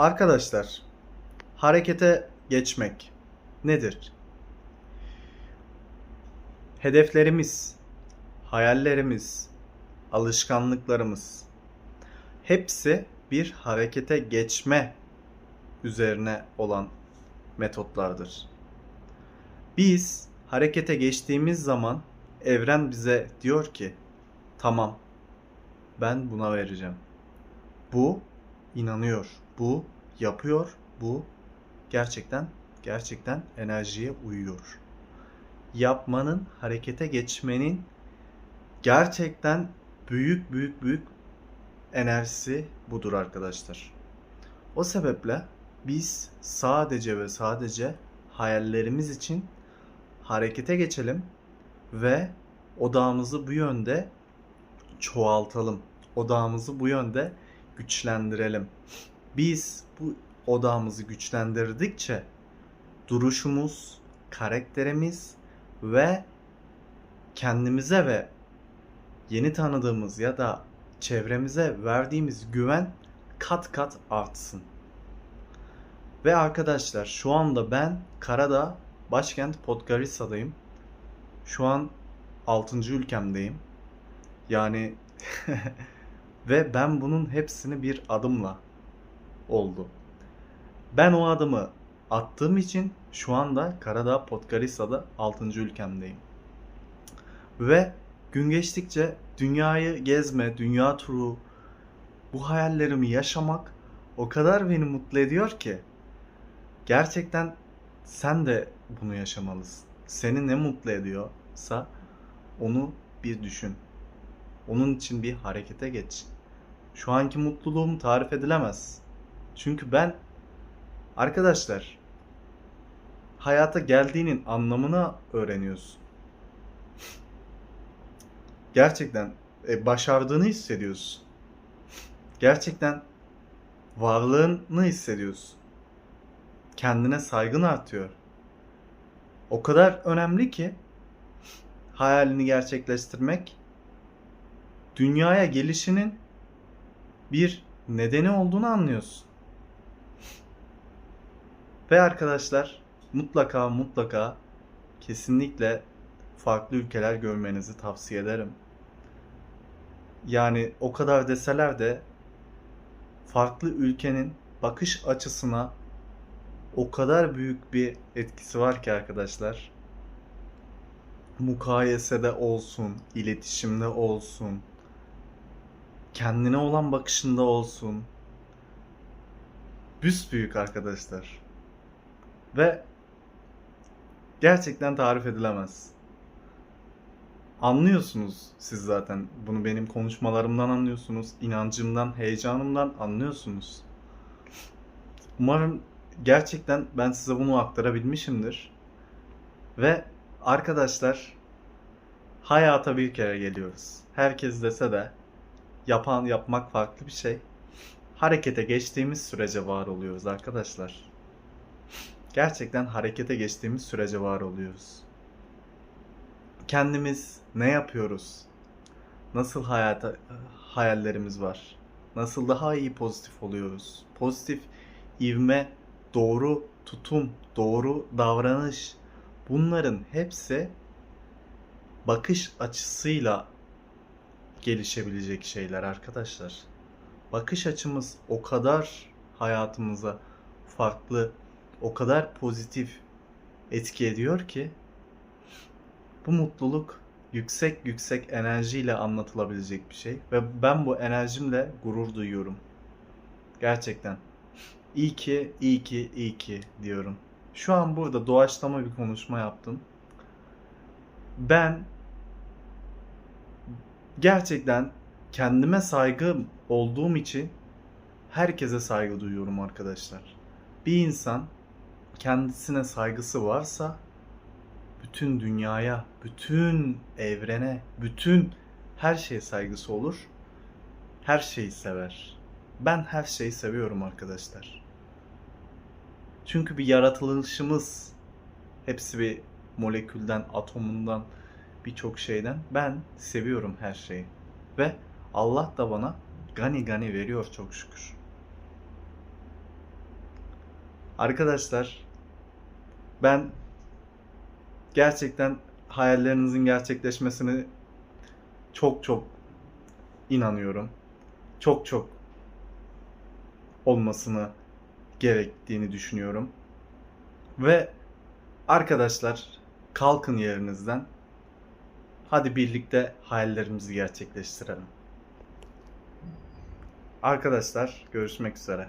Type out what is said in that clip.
Arkadaşlar, harekete geçmek nedir? Hedeflerimiz, hayallerimiz, alışkanlıklarımız hepsi bir harekete geçme üzerine olan metotlardır. Biz harekete geçtiğimiz zaman evren bize diyor ki tamam ben buna vereceğim. Bu inanıyor. Bu yapıyor. Bu gerçekten gerçekten enerjiye uyuyor. Yapmanın, harekete geçmenin gerçekten büyük büyük büyük enerjisi budur arkadaşlar. O sebeple biz sadece ve sadece hayallerimiz için harekete geçelim ve odağımızı bu yönde çoğaltalım. Odağımızı bu yönde güçlendirelim. Biz bu odağımızı güçlendirdikçe duruşumuz, karakterimiz ve kendimize ve yeni tanıdığımız ya da çevremize verdiğimiz güven kat kat artsın. Ve arkadaşlar şu anda ben Karadağ başkent Podgorica'dayım. Şu an 6. ülkemdeyim. Yani ve ben bunun hepsini bir adımla oldu. Ben o adımı attığım için şu anda Karadağ Podgorica'da 6. ülkemdeyim. Ve gün geçtikçe dünyayı gezme, dünya turu, bu hayallerimi yaşamak o kadar beni mutlu ediyor ki. Gerçekten sen de bunu yaşamalısın. Seni ne mutlu ediyorsa onu bir düşün. Onun için bir harekete geç. Şu anki mutluluğum tarif edilemez. Çünkü ben arkadaşlar hayata geldiğinin anlamını öğreniyorsun. Gerçekten e, başardığını hissediyorsun. Gerçekten varlığını hissediyorsun. Kendine saygın artıyor. O kadar önemli ki hayalini gerçekleştirmek dünyaya gelişinin bir nedeni olduğunu anlıyorsun. Ve arkadaşlar mutlaka mutlaka kesinlikle farklı ülkeler görmenizi tavsiye ederim. Yani o kadar deseler de farklı ülkenin bakış açısına o kadar büyük bir etkisi var ki arkadaşlar. Mukayesede olsun, iletişimde olsun, kendine olan bakışında olsun. Büsbüyük arkadaşlar. Ve gerçekten tarif edilemez. Anlıyorsunuz siz zaten. Bunu benim konuşmalarımdan anlıyorsunuz. inancımdan, heyecanımdan anlıyorsunuz. Umarım gerçekten ben size bunu aktarabilmişimdir. Ve arkadaşlar hayata bir kere geliyoruz. Herkes dese de yapan yapmak farklı bir şey. Harekete geçtiğimiz sürece var oluyoruz arkadaşlar. Gerçekten harekete geçtiğimiz sürece var oluyoruz. Kendimiz ne yapıyoruz? Nasıl hayata hayallerimiz var? Nasıl daha iyi pozitif oluyoruz? Pozitif ivme, doğru tutum, doğru davranış bunların hepsi bakış açısıyla gelişebilecek şeyler arkadaşlar. Bakış açımız o kadar hayatımıza farklı, o kadar pozitif etki ediyor ki bu mutluluk yüksek yüksek enerjiyle anlatılabilecek bir şey ve ben bu enerjimle gurur duyuyorum. Gerçekten. İyi ki, iyi ki, iyi ki diyorum. Şu an burada doğaçlama bir konuşma yaptım. Ben gerçekten kendime saygı olduğum için herkese saygı duyuyorum arkadaşlar. Bir insan kendisine saygısı varsa bütün dünyaya, bütün evrene, bütün her şeye saygısı olur. Her şeyi sever. Ben her şeyi seviyorum arkadaşlar. Çünkü bir yaratılışımız hepsi bir molekülden, atomundan, birçok şeyden. Ben seviyorum her şeyi. Ve Allah da bana gani gani veriyor çok şükür. Arkadaşlar ben gerçekten hayallerinizin gerçekleşmesini çok çok inanıyorum. Çok çok olmasını gerektiğini düşünüyorum. Ve arkadaşlar kalkın yerinizden. Hadi birlikte hayallerimizi gerçekleştirelim. Arkadaşlar görüşmek üzere.